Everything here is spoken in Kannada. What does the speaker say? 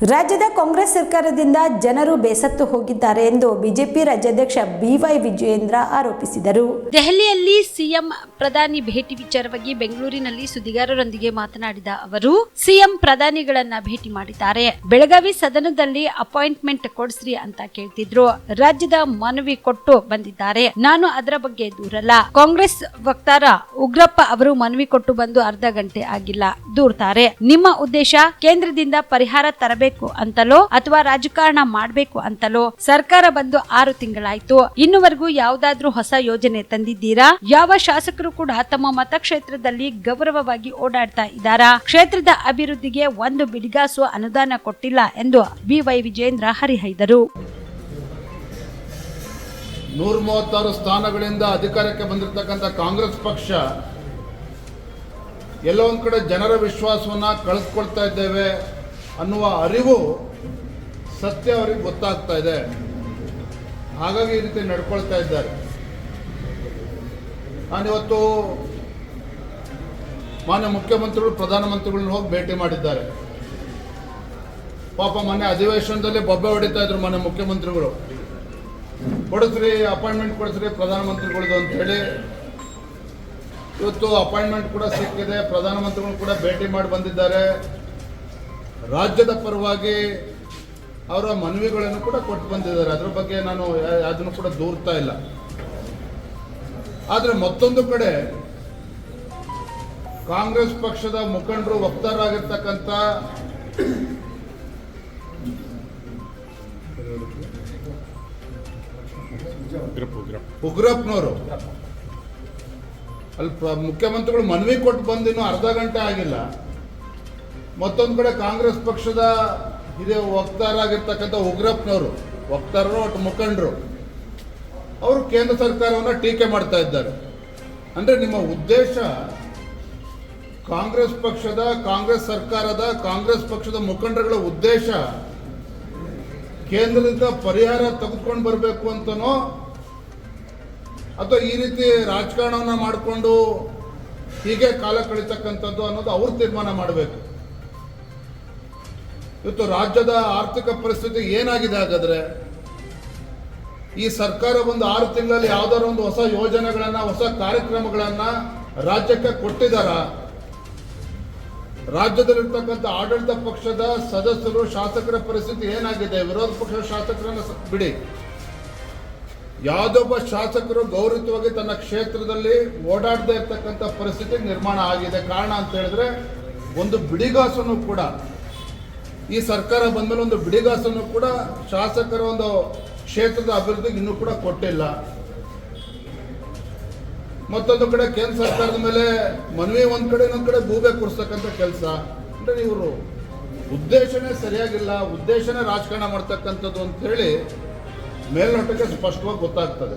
ರಾಜ್ಯದ ಕಾಂಗ್ರೆಸ್ ಸರ್ಕಾರದಿಂದ ಜನರು ಬೇಸತ್ತು ಹೋಗಿದ್ದಾರೆ ಎಂದು ಬಿಜೆಪಿ ರಾಜ್ಯಾಧ್ಯಕ್ಷ ಬಿವೈ ವಿಜಯೇಂದ್ರ ಆರೋಪಿಸಿದರು. ದೆಹಲಿಯಲ್ಲಿ ಸಿಎಂ ಪ್ರಧಾನಿ ಭೇಟಿ ವಿಚಾರವಾಗಿ ಬೆಂಗಳೂರಿನಲ್ಲಿ ಸುದ್ದಿಗಾರರೊಂದಿಗೆ ಮಾತನಾಡಿದ ಅವರು, ಸಿಎಂ ಪ್ರಧಾನಿಗಳನ್ನ ಭೇಟಿ ಮಾಡಿದ್ದಾರೆ. ಬೆಳಗಾವಿ ಸದನದಲ್ಲಿ ಅಪಾಯಿಂಟ್ಮೆಂಟ್ ಕೊಡ್ಸ್ರಿ ಅಂತ ಕೇಳ್ತಿದ್ರು. ರಾಜ್ಯದ ಮನವಿ ಕೊಟ್ಟು ಬಂದಿದ್ದಾರೆ. ನಾನು ಅದರ ಬಗ್ಗೆ ದೂರಲ್ಲ. ಕಾಂಗ್ರೆಸ್ ವಕ್ತಾರ ಉಗ್ರಪ್ಪ ಅವರು ಮನವಿ ಕೊಟ್ಟು ಬಂದು ಅರ್ಧ ಗಂಟೆ ಆಗಿಲ್ಲ. ದೂರ್ತಾರೆ. ನಿಮ್ಮ ಉದ್ದೇಶ ಕೇಂದ್ರದಿಂದ ಪರಿಹಾರ ತರಬೇಕು ಅಂತಲೋ ಅಥವಾ ರಾಜಕಾರಣ ಮಾಡಬೇಕು ಅಂತಲೋ ಸರ್ಕಾರ ಬಂದು ಆರು ತಿಂಗಳಾಯ್ತು. ಇನ್ನುವರೆಗೂ ಯಾವ್ದಾದ್ರೂ ಹೊಸ ಯೋಜನೆ ತಂದಿದ್ದೀರಾ? ಯಾವ ಶಾಸಕರು ಕೂಡ ತಮ್ಮ ಮತಕ್ಷೇತ್ರದಲ್ಲಿ ಗೌರವವಾಗಿ ಓಡಾಡ್ತಾ ಇದ್ದಾರಾ? ಕ್ಷೇತ್ರದ ಅಭಿವೃದ್ಧಿಗೆ ಒಂದು ಬಿಡಿಗಾಸು ಅನುದಾನ ಕೊಟ್ಟಿಲ್ಲ ಎಂದು ಬಿವೈ ವಿಜೇಂದ್ರ ಹರಿಹೈದರು. ನೂರ ಮೂವತ್ತಾರು ಸ್ಥಾನಗಳಿಂದ ಅಧಿಕಾರಕ್ಕೆ ಬಂದಿರತಕ್ಕಂಥ ಕಾಂಗ್ರೆಸ್ ಪಕ್ಷ, ಎಲ್ಲೋ ಒಂದು ಕಡೆ ಜನರ ವಿಶ್ವಾಸವನ್ನು ಕಳೆದುಕೊಳ್ತಾ ಇದ್ದೇವೆ. ಅನ್ನುವ ಅರಿವು ಸತ್ಯ ಅವರಿಗೆ ಗೊತ್ತಾಗ್ತಾ ಇದೆ. ಹಾಗಾಗಿ ಈ ರೀತಿ ನಡ್ಕೊಳ್ತಾ ಇದ್ದಾರೆ. ನಾನಿವತ್ತು ಮಾನ್ಯ ಮುಖ್ಯಮಂತ್ರಿಗಳು, ಪ್ರಧಾನಮಂತ್ರಿಗಳನ್ನ ಹೋಗಿ ಭೇಟಿ ಮಾಡಿದ್ದಾರೆ. ಪಾಪ ಮೊನ್ನೆ ಅಧಿವೇಶನದಲ್ಲಿ ಬೊಬ್ಬೆ ಹೊಡಿತಾ ಇದ್ರು ಮಾನ್ಯ ಮುಖ್ಯಮಂತ್ರಿಗಳು. ಕೊಡಿಸ್ರಿ, ಅಪಾಯಿಂಟ್ಮೆಂಟ್ ಕೊಡಿಸ್ರಿ ಪ್ರಧಾನಮಂತ್ರಿಗಳದು ಅಂತ ಹೇಳಿ. ಇವತ್ತು ಅಪಾಯಿಂಟ್ಮೆಂಟ್ ಕೂಡ ಸಿಕ್ಕಿದೆ, ಪ್ರಧಾನಮಂತ್ರಿಗಳು ಕೂಡ ಭೇಟಿ ಮಾಡಿ ಬಂದಿದ್ದಾರೆ. ರಾಜ್ಯದ ಪರವಾಗಿ ಅವರ ಮನವಿಗಳನ್ನು ಕೂಡ ಕೊಟ್ಟು ಬಂದಿದ್ದಾರೆ. ಅದರ ಬಗ್ಗೆ ನಾನು ಅದನ್ನು ಕೂಡ ದೂರ್ತಾ ಇಲ್ಲ. ಆದರೆ ಮತ್ತೊಂದು ಕಡೆ ಕಾಂಗ್ರೆಸ್ ಪಕ್ಷದ ಮುಖಂಡರು ವಕ್ತಾರರಾಗಿರ್ತಕ್ಕಂಥ ಉಗ್ರಪ್ಪನವರು. ಅಲ್ಲಿ ಮುಖ್ಯಮಂತ್ರಿಗಳು ಮನವಿ ಕೊಟ್ಟು ಬಂದಿನ್ನು ಅರ್ಧ ಗಂಟೆ ಆಗಿಲ್ಲ. ಮತ್ತೊಂದು ಕಡೆ ಕಾಂಗ್ರೆಸ್ ಪಕ್ಷದ ಇದೇ ವಕ್ತಾರಾಗಿರ್ತಕ್ಕಂಥ ಉಗ್ರಪ್ಪನವರು, ವಕ್ತಾರರು ಒಟ್ಟು ಮುಖಂಡರು, ಅವರು ಕೇಂದ್ರ ಸರ್ಕಾರವನ್ನು ಟೀಕೆ ಮಾಡ್ತಾ ಇದ್ದಾರೆ. ಅಂದರೆ ನಿಮ್ಮ ಉದ್ದೇಶ ಕಾಂಗ್ರೆಸ್ ಪಕ್ಷದ, ಕಾಂಗ್ರೆಸ್ ಸರ್ಕಾರದ, ಕಾಂಗ್ರೆಸ್ ಪಕ್ಷದ ಮುಖಂಡರುಗಳ ಉದ್ದೇಶ ಕೇಂದ್ರದಿಂದ ಪರಿಹಾರ ತೆಗೆದುಕೊಂಡು ಬರಬೇಕು ಅಂತನೋ, ಅಥವಾ ಈ ರೀತಿ ರಾಜಕಾರಣವನ್ನು ಮಾಡಿಕೊಂಡು ಹೀಗೆ ಕಾಲ ಕಳೀತಕ್ಕಂಥದ್ದು ಅನ್ನೋದು ಅವ್ರು ತೀರ್ಮಾನ ಮಾಡಬೇಕು. ಇವತ್ತು ರಾಜ್ಯದ ಆರ್ಥಿಕ ಪರಿಸ್ಥಿತಿ ಏನಾಗಿದೆ ಹಾಗಾದ್ರೆ? ಈ ಸರ್ಕಾರ ಒಂದು ಆರು ತಿಂಗಳಲ್ಲಿ ಯಾವ್ದಾದ್ರು ಒಂದು ಹೊಸ ಯೋಜನೆಗಳನ್ನ, ಹೊಸ ಕಾರ್ಯಕ್ರಮಗಳನ್ನ ರಾಜ್ಯಕ್ಕೆ ಕೊಟ್ಟಿದಾರ? ರಾಜ್ಯದಲ್ಲಿರ್ತಕ್ಕಂಥ ಆಡಳಿತ ಪಕ್ಷದ ಸದಸ್ಯರು, ಶಾಸಕರ ಪರಿಸ್ಥಿತಿ ಏನಾಗಿದೆ? ವಿರೋಧ ಪಕ್ಷದ ಶಾಸಕರನ್ನ ಬಿಡಿ. ಯಾವುದೊಬ್ಬ ಶಾಸಕರು ಗೌರವಿತವಾಗಿ ತನ್ನ ಕ್ಷೇತ್ರದಲ್ಲಿ ಓಡಾಡದೇ ಇರ್ತಕ್ಕಂಥ ಪರಿಸ್ಥಿತಿ ನಿರ್ಮಾಣ ಆಗಿದೆ. ಕಾರಣ ಅಂತ ಹೇಳಿದ್ರೆ, ಒಂದು ಬಿಡಿಗಾಸನು ಕೂಡ ಈ ಸರ್ಕಾರ ಬಂದಮೇಲೆ ಒಂದು ಬಿಡಿಗಾಸನ್ನು ಕೂಡ ಶಾಸಕರ ಒಂದು ಕ್ಷೇತ್ರದ ಅಭಿವೃದ್ಧಿಗೆ ಇನ್ನೂ ಕೂಡ ಕೊಟ್ಟಿಲ್ಲ. ಮತ್ತೊಂದು ಕಡೆ ಕೇಂದ್ರ ಸರ್ಕಾರದ ಮೇಲೆ ಮನವಿ ಒಂದು ಕಡೆ ಇನ್ನೊಂದ್ ಕಡೆ ಗೂಬೆ ಕೂರಿಸ್ತಕ್ಕಂಥ ಕೆಲಸ. ಅಂದರೆ ಇವರು ಉದ್ದೇಶನೇ ಸರಿಯಾಗಿಲ್ಲ, ಉದ್ದೇಶನೇ ರಾಜಕಾರಣ ಮಾಡ್ತಕ್ಕಂಥದ್ದು ಅಂತ ಹೇಳಿ ಮೇಲ್ನೋಟಕ್ಕೆ ಸ್ಪಷ್ಟವಾಗಿ ಗೊತ್ತಾಗ್ತದೆ.